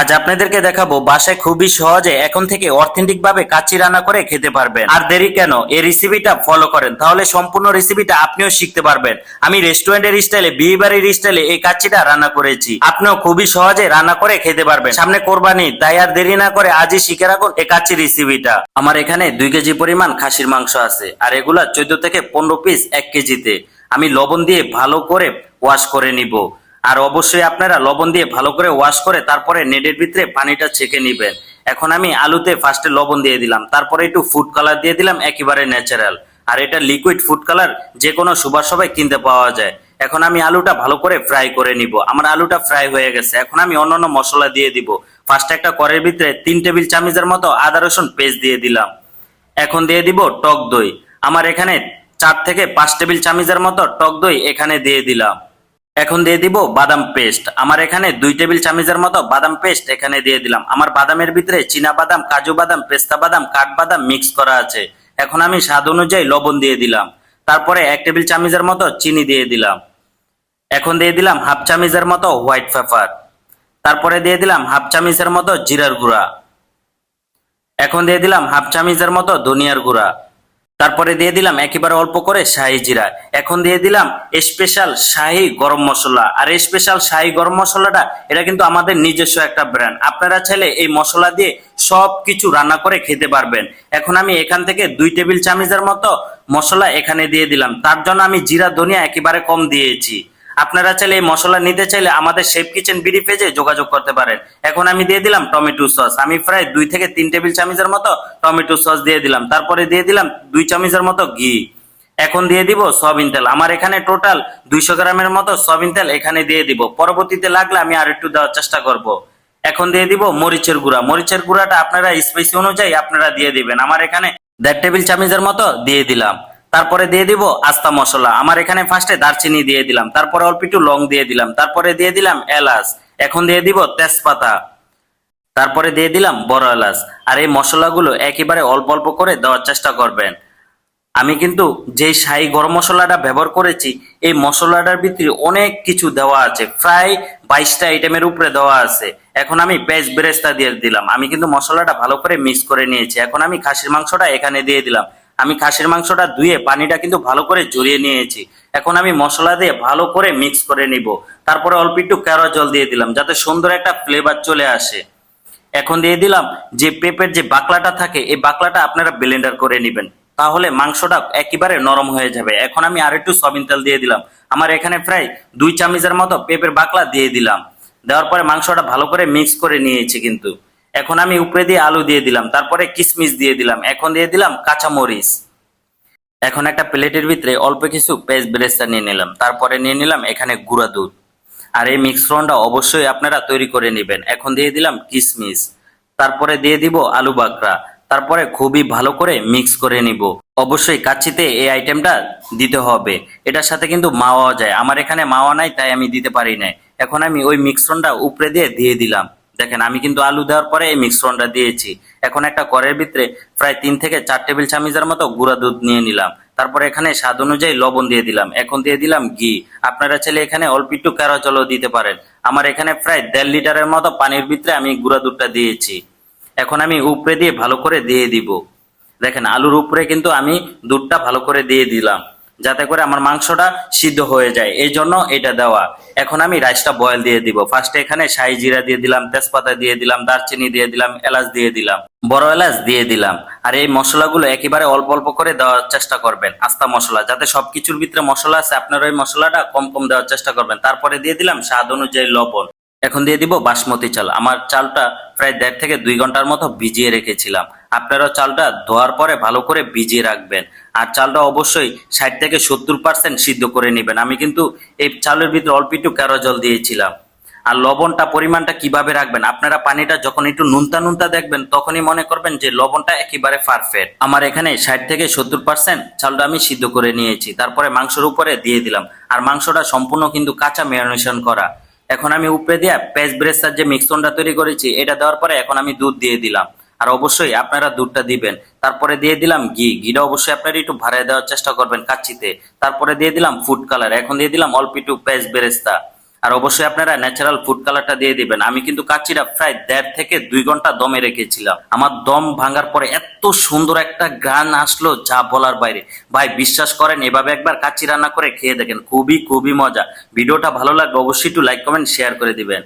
আজ আপনাদেরকে দেখাবো বাসায় খুবই সহজে এখন থেকে অথেন্টিক ভাবে কাচ্চি রান্না করে খেতে পারবেন। আর দেরি কেন? এই রেসিপিটা ফলো করেন, তাহলে সম্পূর্ণ রেসিপিটা আপনিও শিখতে পারবেন। আমি রেস্টুরেন্টের স্টাইলে বিয়ে বাড়ির স্টাইলে এই কাচ্চিটা রান্না করেছি। আপনিও খুবই সহজে রান্না করে খেতে পারবেন। সামনে কোরবানি, তাই আর দেরি না করে আজই শিখে রাখুন এই কাচ্চি রেসিপিটা আমার এখানে দুই কেজি পরিমাণ খাসির মাংস আছে, আর এগুলা চোদ্দ থেকে পনেরো পিস এক কেজিতে। আমি লবণ দিয়ে ভালো করে ওয়াশ করে নিব। আর অবশ্যই আপনারা লবণ দিয়ে ভালো করে ওয়াশ করে তারপরে নেটের ভিতরে পানিটা ছেঁকে নিবেন। এখন আমি আলুতে ফার্স্টে লবণ দিয়ে দিলাম, তারপরে একটু ফুড কালার দিয়ে দিলাম, একেবারে ন্যাচারাল আর এটা লিকুইড ফুড কালার যে কোনো সুবার সবাই কিনতে পাওয়া যায়। এখন আমি আলুটা ভালো করে ফ্রাই করে নিব। আমার আলুটা ফ্রাই হয়ে গেছে। এখন আমি অন্যান্য মশলা দিয়ে দিব। ফার্স্টে একটা করের ভিতরে তিন টেবিল চামচের মতো আদা রসুন পেস্ট দিয়ে দিলাম। এখন দিয়ে দিব টক দই। আমার এখানে চার থেকে পাঁচ টেবিল চামচের মতো টক দই এখানে দিয়ে দিলাম। এখন দিয়ে দিব বাদাম পেস্ট। আমার এখানে দুই টেবিল চামচের মতো বাদাম পেস্ট এখানে দিয়ে দিলাম। আমার বাদামের ভিতরে চীনা বাদাম, কাজু বাদাম, পেস্তা বাদাম কাঠবাদাম মিক্স করা আছে। এখন আমি স্বাদ অনুযায়ী লবণ দিয়ে দিলাম। তারপরে এক টেবিল চামচের মতো চিনি দিয়ে দিলাম। এখন দিয়ে দিলাম হাফ চামচের মতো হোয়াইট পেপার। তারপরে দিয়ে দিলাম হাফ চামচের মতো জিরার গুঁড়া। এখন দিয়ে দিলাম হাফ চামচের মতো ধনিয়ার গুঁড়া। তারপরে দিয়ে দিলাম একেবারে অল্প করে শাহি জিরা। এখন দিয়ে দিলাম স্পেশাল শাহি গরম মশলা। আর স্পেশাল শাহি গরম মশলাটা, এটা কিন্তু আমাদের নিজস্ব একটা ব্র্যান্ড আপনারা চাইলে এই মশলা দিয়ে সব কিছু রান্না করে খেতে পারবেন। এখন আমি এখান থেকে দুই টেবিল চামচের মতো মশলা এখানে দিয়ে দিলাম। তার জন্য আমি জিরা, ধনিয়া একেবারে কম দিয়েছি। আপনারা চাইলে এই মশলা নিতে চাইলে আমাদের শেফ কিচেন বিডি পেজে যোগাযোগ করতে পারেন। এখন আমি দিয়ে দিলাম টমেটো সস। আমি প্রায় দুই থেকে তিন টেবিল চামচের মতো টমেটো সস দিয়ে দিলাম। তারপরে দিয়ে দিলাম দুই চামচের মতো ঘি। এখন দিয়ে দিব সয়াবিন তেল। আমার এখানে টোটাল দুইশো গ্রামের মতো সয়াবিন তেল এখানে দিয়ে দিব। পরবর্তীতে লাগলে আমি আর একটু দেওয়ার চেষ্টা করব। এখন দিয়ে দিব মরিচের গুঁড়া। মরিচের গুঁড়াটা আপনারা স্পাইসি অনুযায়ী আপনারা দিয়ে দিবেন। আমার এখানে দেড় টেবিল চামচের মতো দিয়ে দিলাম। তারপরে দিয়ে দিব আস্তা মশলা। আমার এখানে ফার্স্টে দারচিনি দিয়ে দিলাম, তারপরে অল্প একটু লং দিয়ে দিলাম, তারপরে দিয়ে দিলাম এলাচ, এখন দিয়ে দিব তেজপাতা, তারপরে দিয়ে দিলাম বড় এলাচ। আর এই মশলাগুলো একেবারে অল্প অল্প করে দেওয়ার চেষ্টা করবেন। আমি কিন্তু যে শাহি গরম মশলাটা ব্যবহার করেছি, এই মশলাটার ভিতরে অনেক কিছু দেওয়া আছে। প্রায় বাইশটা আইটেমের উপরে দেওয়া আছে। এখন আমি পেঁয়াজ বেরেস্তা দিয়ে দিলাম। আমি কিন্তু মশলাটা ভালো করে মিক্স করে নিয়েছি। এখন আমি খাসির মাংসটা এখানে দিয়ে দিলাম। আমি খাসির মাংসটা ধুয়ে পানিটা কিন্তু ভালো করে জড়িয়ে নিয়েছি। এখন আমি মশলা দিয়ে ভালো করে মিক্স করে নিব। তারপরে অল্প একটু কেরো জল দিয়ে দিলাম, যাতে সুন্দর একটা ফ্লেভার চলে আসে। এখন দিয়ে দিলাম যে পেঁপের যে বাকলাটা থাকে, এই বাকলাটা আপনারা ব্লেন্ডার করে নেবেন। তাহলে মাংসটা একেবারে নরম হয়ে যাবে। এখন আমি আর একটু সবিন তেল দিয়ে দিলাম। আমার এখানে প্রায় দুই চামচের মতো পেঁপের বাকলা দিয়ে দিলাম। দেওয়ার পরে মাংসটা ভালো করে মিক্স করে নিয়েছি কিন্তু। এখন আমি উপরে দিয়ে আলু দিয়ে দিলাম, তারপরে কিশমিশ দিয়ে দিলাম, এখন দিয়ে দিলাম কাঁচামরিচ। এখন একটা প্লেটের ভিতরে অল্প কিছু পেস্ট বেরেস্তা নিয়ে নিলাম, তারপরে নিয়ে নিলাম এখানে গুঁড়া দুধ। আর এই মিশ্রণটা অবশ্যই আপনারা তৈরি করে নেবেন। এখন দিয়ে দিলাম কিশমিশ তারপরে দিয়ে দিব আলু বাকরা, তারপরে খুবই ভালো করে মিক্স করে নিব। অবশ্যই কাচ্চিতে এই আইটেমটা দিতে হবে। এটার সাথে কিন্তু মাওয়া যায়। আমার এখানে মাওয়া নাই, তাই আমি দিতে পারি না এখন আমি ওই মিশ্রণটা উপরে দিয়ে দিয়ে দিলাম। দেখেন, আমি কিন্তু আলু দেওয়ার পরে এই মিশ্রণটা দিয়েছি। এখন একটা করের ভিতরে প্রায় তিন থেকে চার টেবিল চামচের মতো গুঁড়া দুধ নিয়ে নিলাম। তারপরে এখানে স্বাদ অনুযায়ী লবণ দিয়ে দিলাম। এখন দিয়ে দিলাম ঘি। আপনারা চাইলে এখানে অল্প একটু কেরো জলও দিতে পারেন। আমার এখানে প্রায় দেড় লিটারের মতো পানির ভিতরে আমি গুঁড়া দুধটা দিয়েছি। এখন আমি উপরে দিয়ে ভালো করে দিয়ে দিব। দেখেন, আলুর উপরে কিন্তু আমি দুধটা ভালো করে দিয়ে দিলাম। যাতে করে আমার মাংসটা সিদ্ধ হয়ে যায়। এই জন্য এটা দেওয়া। এখন আমি রাইসটা বয়েল দিয়ে দিব। ফার্স্টে এখানে শাহি জিরা দিয়ে দিলাম, তেজপাতা দিয়ে দিলাম, দারচিনি দিয়ে দিলাম, এলাচ দিয়ে দিলাম, বড় এলাচ দিয়ে দিলাম। আর এই মশলাগুলো একেবারে অল্প অল্প করে দেওয়ার চেষ্টা করবেন, আস্তা মশলা, যাতে সবকিছুর ভিতরে মশলা আছে, আপনার ওই মশলাটা কম কম দেওয়ার চেষ্টা করবেন। তারপরে দিয়ে দিলাম স্বাদ অনুযায়ী লবণ। এখন দিয়ে দিব বাসমতি চাল। আমার চালটা প্রায় দেড় থেকে দুই ঘণ্টার মতো ভিজিয়ে রেখেছিলাম। আপনারাও চালটা ধোয়ার পরে ভালো করে ভিজিয়ে রাখবেন। আর চালটা অবশ্যই ষাট থেকে সত্তর পার্সেন্ট সিদ্ধ করে নেবেন। আমি কিন্তু এই চালের ভিতরে অল্প একটু কেরো জল দিয়েছিলাম। আর লবণটা, পরিমাণটা কীভাবে রাখবেন? আপনারা পানিটা যখন একটু নুনতা নুনতা দেখবেন, তখনই মনে করবেন যে লবণটা একেবারে পারফেক্ট আমার এখানে ষাট থেকে সত্তর পার্সেন্ট চালটা আমি সিদ্ধ করে নিয়েছি। তারপরে মাংসের উপরে দিয়ে দিলাম। আর মাংসটা সম্পূর্ণ কিন্তু কাঁচা ম্যারিনেশন করা। এখন আমি উপরে দিয়ে পেঁয়াজ ব্রেস্তার যে মিক্সনটা তৈরি করেছি, এটা দেওয়ার পরে এখন আমি দুধ দিয়ে দিলাম। আর অবশ্যই আপনারা দুধটা দিবেন। তারপরে দিয়ে দিলাম ঘি। ঘিটা অবশ্যই আপনারা একটু ভাড়ায় দেওয়ার চেষ্টা করবেন কাচ্চিতে। তারপরে দিয়ে দিলাম ফুড কালার এখন দিয়ে দিলাম অল্প একটু পেঁয়াজ বেরেস্তা। আর অবশ্যই আপনারা ন্যাচারাল ফুড কালারটা দিয়ে দিবেন। আমি কিন্তু কাচ্চিটা প্রায় দেড় থেকে দুই ঘণ্টা দমে রেখেছিলাম। আমার দম ভাঙার পরে এত সুন্দর একটা গান আসলো যা বলার বাইরে। ভাই, বিশ্বাস করেন, এভাবে একবার কাচ্চি রান্না করে খেয়ে দেখেন। খুবই খুবই মজা। ভিডিওটা ভালো লাগবে অবশ্যই একটু লাইক কমেন্ট শেয়ার করে দিবেন।